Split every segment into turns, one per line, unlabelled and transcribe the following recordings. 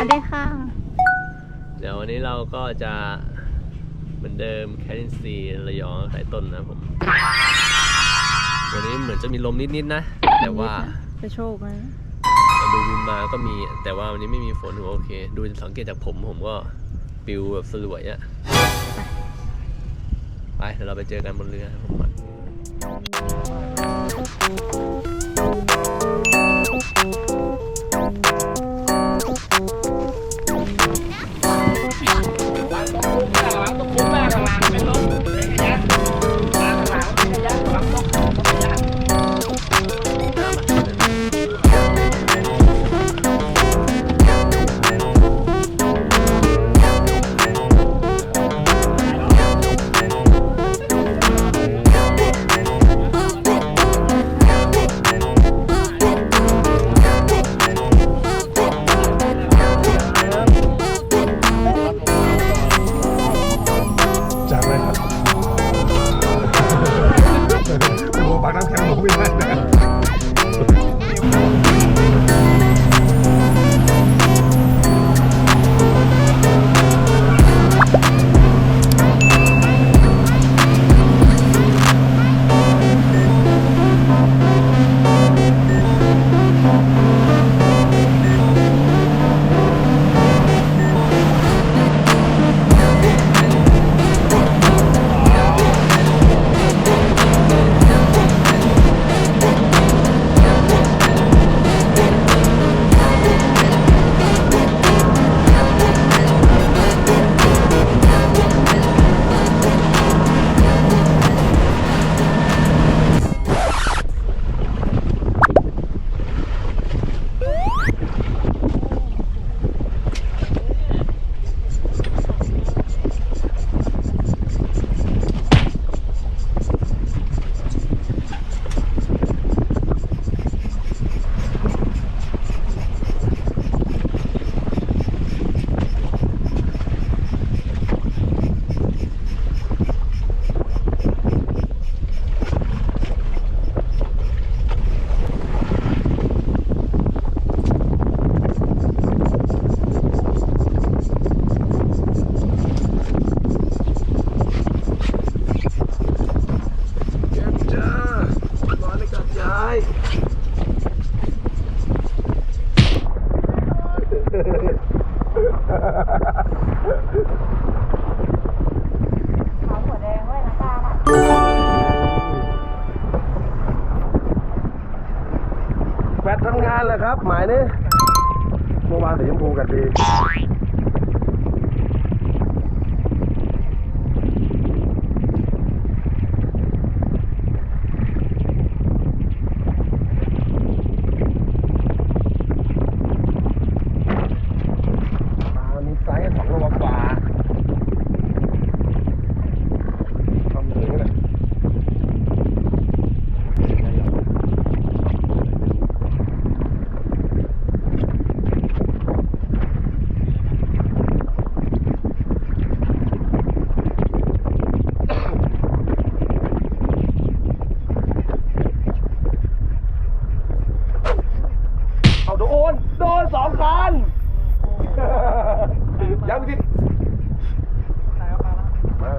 วัสดีค่ะ
เดี๋ยววันนี้เราก็จะเหมือนเดิมแคท i นซีระยองสายต้นนะผม วันนี้เหมือนจะมีลมนิดๆนะแต่ว่า
จะโชคไหม
ดูวินมาก็มี แต่ว่าวันนี้ไม่มีฝนถือว่าโอเค ดูสังเกตจากผมผมก็ปิวแบบสลวยอะไปเดี๋ยวเราไปเจอกันบนเรือครับผม
น โดนสองคันยังไม่ทิมา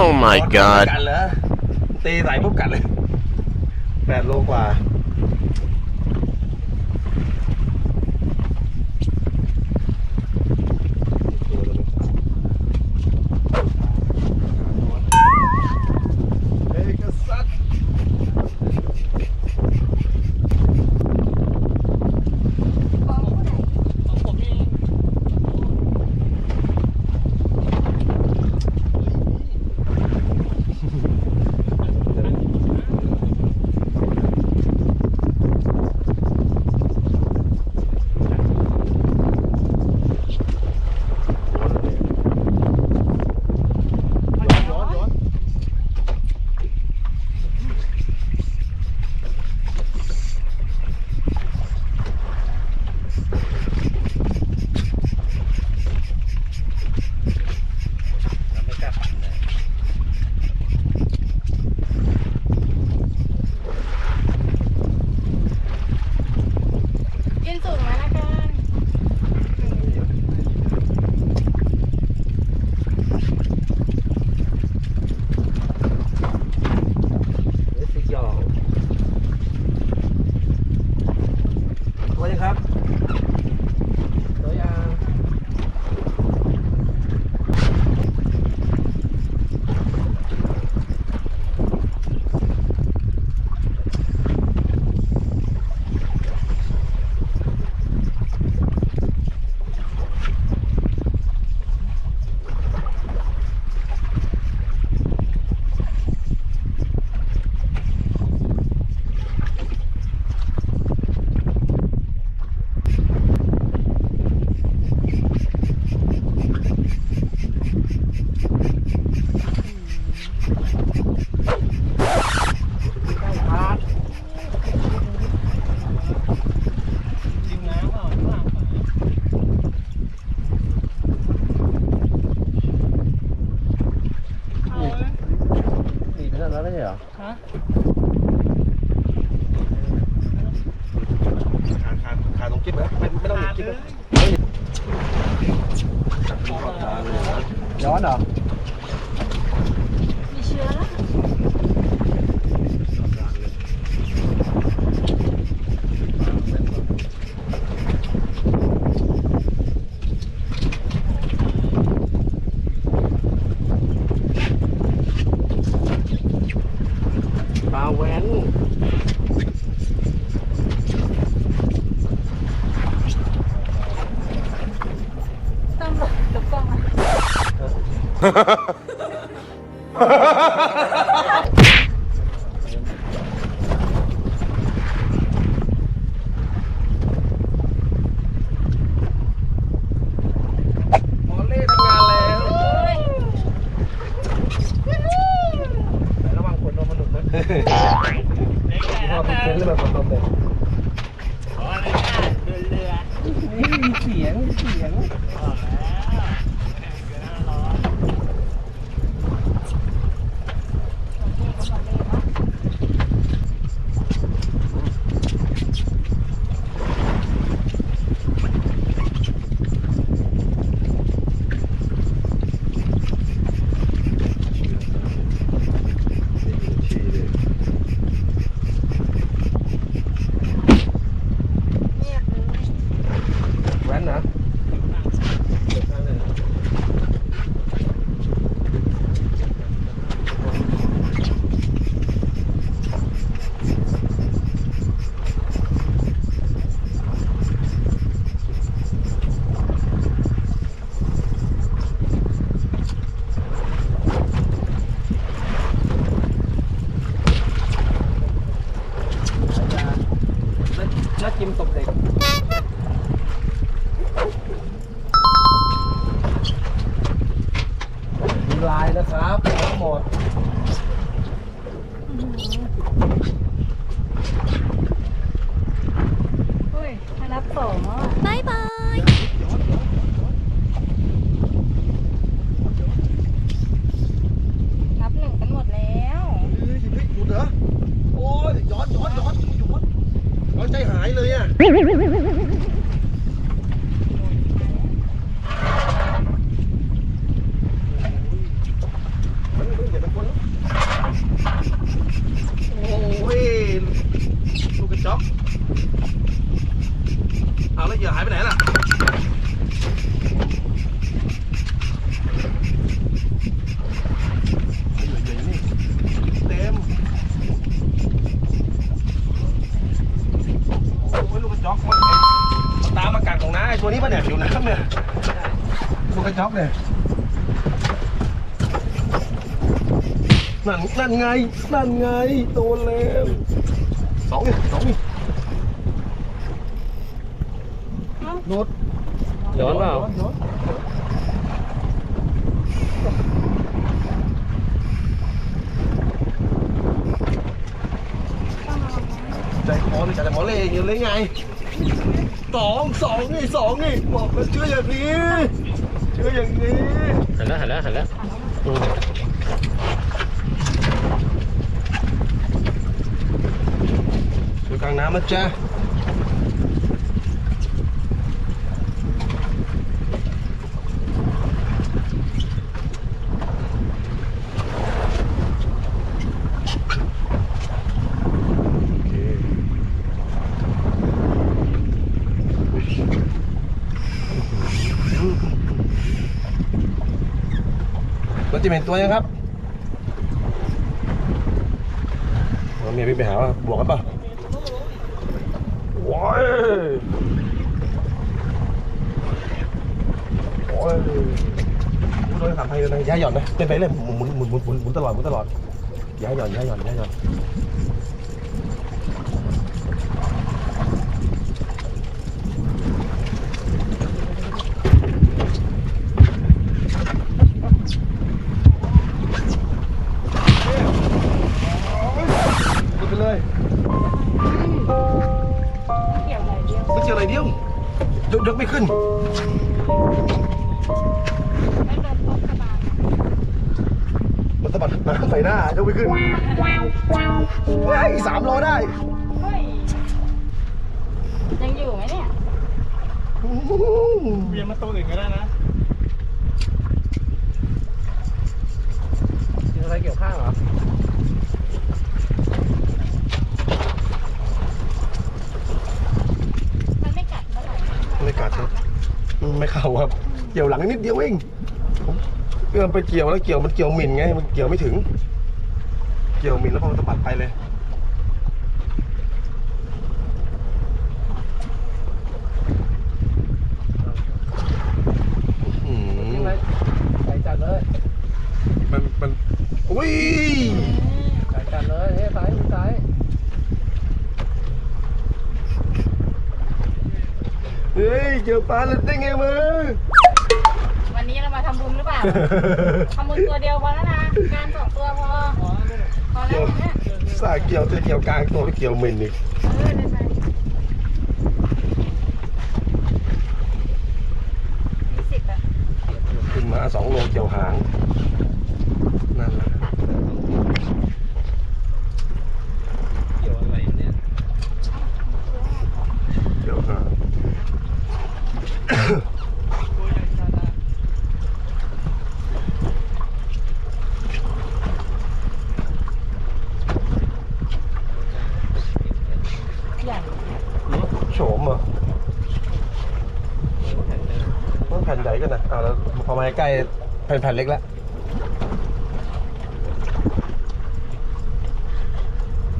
Oh my
กัดเหรอตีใส่ปุ๊บกัดเลยแปดโลกว่า เห
ร
อ
ฮะ
ขาขาขาตรงกิ๊บนะไม่ไม่ต้องหนีกิ๊บนะย้อนเหรอ
มีเชื้อแล้ว
ปลาแว้น
ต้องหลบกับกล้องอะ
หมอเล่ทำงานแล้วแต่ระวังขนนมมันหลุดนะพ่อติเชื้อหรือเปล่าขนนมเนี่ยนี่มีเสียงมีเสียง
ลู
กกระจอกเอาแล้วเหยื่อหายไปไหนล่ะเต็มโอ้ยลูกกระจอกมันมันตามมากัดของน้าไอ้ตัวนี้ป่ะเนี่ยผิวน้ำเนี่ยลูกกระจอกเนี่ยนั่นนั่นไงนั่นไงโดนแล้ว สองนี่สองนี่โดด
ย้อนเปล่า
ใจคอเลยใจคอเลยอย่างเลยไงสองสอง นี่สองนี่บอกแล้วเชื่ออย่างนี้เชื่ออย่างนี้
หันแล้วหันแล้วหันแล้วอืม
อยู่กลางน้ำนะจ๊ะรถจะเป็นตัวยังครับเอาเมียพี่ไปหาว่าบวกกันป่ะ ว้ายโอ้ยโดน สามพันเลยนะย้ายหย่อนนะเป็นไปเลยหมุนหมุนหมุนหมุนหมุนตลอดหมุนตลอดย้ายหย่อนย้ายหย่อนย้ายหย่อน
ว้า
ยสามโลได้
เฮ้ย ยังอยู่ไหมเนี่ย
เวียนมาตัวอื่นก็ได้นะ
กินอะไรเกี่ยวข้างเหรอ
มันไม่กัดเมื่อไหร่
ไม่กัดครับ ไม่เข้าครับเกี่ยวหลังนิดเดียวเองผมเอื้อมไปเกี่ยวแล้วเกี่ยวมันเกี่ยวหมิ่นไง มันเกี่ยวไม่ถึง เกี่ยวหมิ่นแล้วพอมันสะบัดไปเลยอืม
ใส่จัดเลย
มันมันอุ้ย
ใส่จัดเลยเฮ้ยซ้ายมือซ้าย
เฮ้ยเจอปลาหลุดได้ไงมึง
วันนี้เรามาทำบุญหรือเปล่า ทำบุญตัวเดียวพอแล้วนะการสองตัวพอ เกี่ย
สายเกี่ยวจะเกี่ยวกลางตัวแล้เกี่ยวหมิ่นอีก
เออได้ใช่ยี่สิบอะ
ขึ้นมาสองโลเกี่ยวหางนั่นแหละ
เกี่ยวอะไรเนี่ย
เกี่ยวหาง
ใหญ่
โฉมเหรอมันแผ่นใหญ่กันนะเอาแล้วพอมาใกล้ แผ่นแผ่นเล็กแล้ว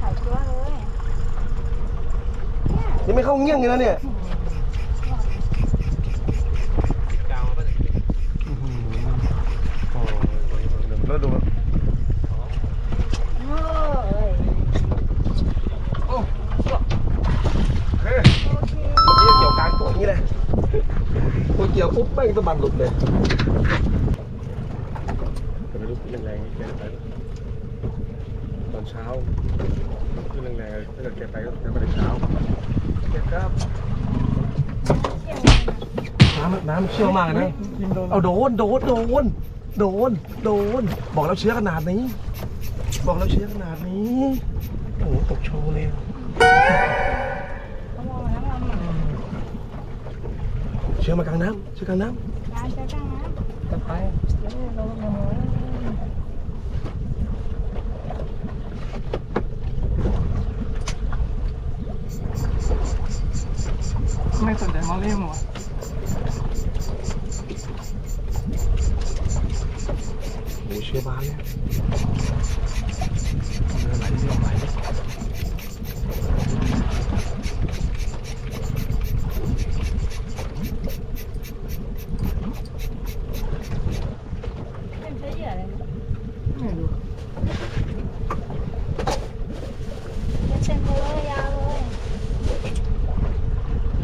ถ่ายตัวเลย
ยังไม่เข้าเงี้ยงเลยนะเนี่ย
กาวมาป่ะเนี่ย
อื้อหือโอ้ยเดี๋ยวแล้วดู
เอ้ย
โอ้เฮ้ยเมื่อกี้เกี่ยวกลางตัวอย่างนี้เลยพอเกี่ยวปุ๊บแม่งสะบัดหลุดเลยแต่ไม่รู้ขึ้น แรงๆแกไปตอนเช้าขึ้นแรงๆถ้าเกิดแกไปก็จะไปแต่เช้าแกครับน้ำน้ำเชี่ยวมากเลยนะเอาโดนโดนโดนโดนโดน บอกแล้วเชื้อขนาดนี้ บอกแล้วเชื้อขนาดนี้โอ้โหตกโชว์เลย
เขามองทั้งลำไหน
เชื่อมากลางน้ำเชื่อกลางน้
การจะจ้างนะ
จะไป ไม่สนใจมอลลี่มั้งวะำ
โอ้เชื่อบานเลยเรือไหลเรือไหล
เป็นใช้เหยื่ออะไรนะ
ไม่รู้
เป็นเซนโคเลยยาวเลย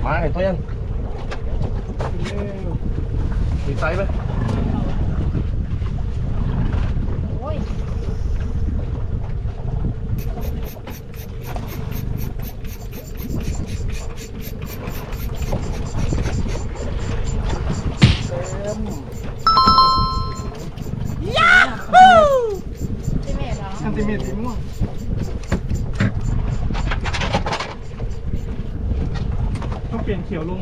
มาเห็นตัวยัง มีไซส์ไหม
โอ้ย
เต็ม
ที่เมตรเหรอ
อันติเมตรสีม่วงต้องเปลี่ยนเขียวลง